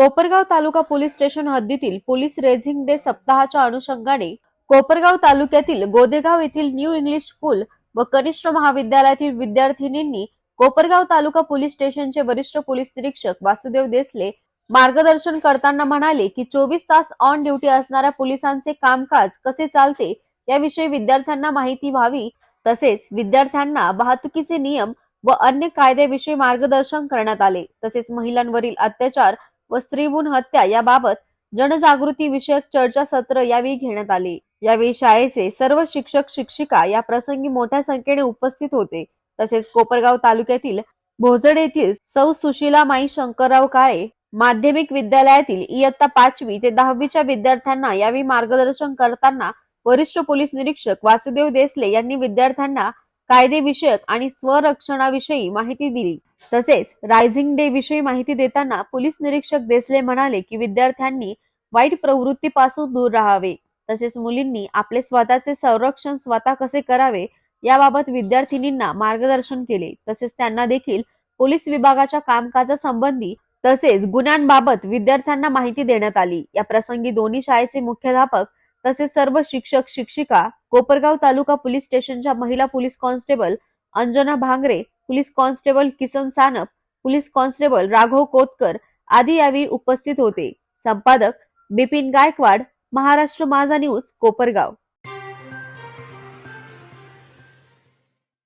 कोपरगाव तालुका police station हद्दीतील police raising day सप्ताहाच्या अनुषंगाने कोपरगाव तालुक्यातील गोदेगाव येथील न्यू इंग्लिश स्कूल व कनिष्ठ महाविद्यालयातील विद्यार्थिनींनी कोपरगाव तालुका पोलीस स्टेशनचे वरिष्ठ पोलीस निरीक्षक वासुदेव देसले मार्गदर्शन करताना म्हणाले की चोवीस तास ऑन ड्युटी असणाऱ्या पोलिसांचे कामकाज कसे चालते याविषयी विद्यार्थ्यांना माहिती व्हावी. तसेच विद्यार्थ्यांना वाहतुकीचे नियम व अन्य कायद्याविषयी मार्गदर्शन करण्यात आले. तसेच महिलांवरील अत्याचार व स्त्रीभूण हत्या याबाबत जनजागृती विषयक चर्चा सत्र यावेळी घेण्यात आले. यावेळी शाळेचे सर्व शिक्षक शिक्षिका या प्रसंगी मोठ्या संख्येने उपस्थित होते. तसेच कोपरगाव तालुक्यातील भोजड येथील सौ सुशीला माई शंकरराव काळे माध्यमिक विद्यालयातील इयत्ता पाचवी ते दहावीच्या विद्यार्थ्यांना यावेळी मार्गदर्शन करताना वरिष्ठ पोलीस निरीक्षक वासुदेव देसले यांनी विद्यार्थ्यांना कायदेविषयक आणि स्वरक्षणाविषयी माहिती दिली. तसेच रायझिंग डे विषयी माहिती देताना पोलीस निरीक्षक देसले म्हणाले की विद्यार्थ्यांनी वाईट प्रवृत्तीपासून दूर राहावे. तसेच मुलींनी आपले स्वतःचे संरक्षण स्वतः कसे करावे याबाबत विद्यार्थिनींना मार्गदर्शन केले. तसेच त्यांना देखील पोलीस विभागाच्या कामकाजासंबंधी तसेच गुन्ह्यांबाबत विद्यार्थ्यांना माहिती देण्यात आली. या प्रसंगी दोन्ही शाळेचे मुख्याध्यापक तसेच सर्व शिक्षक शिक्षिका कोपरगाव तालुका पोलीस स्टेशनच्या महिला police constable Anjana Bhangare police constable Kisan Sanap police constable Raghav Kotkar आदी यावेळी उपस्थित होते. संपादक बिपिन गायकवाड महाराष्ट्र माझा न्यूज कोपरगाव.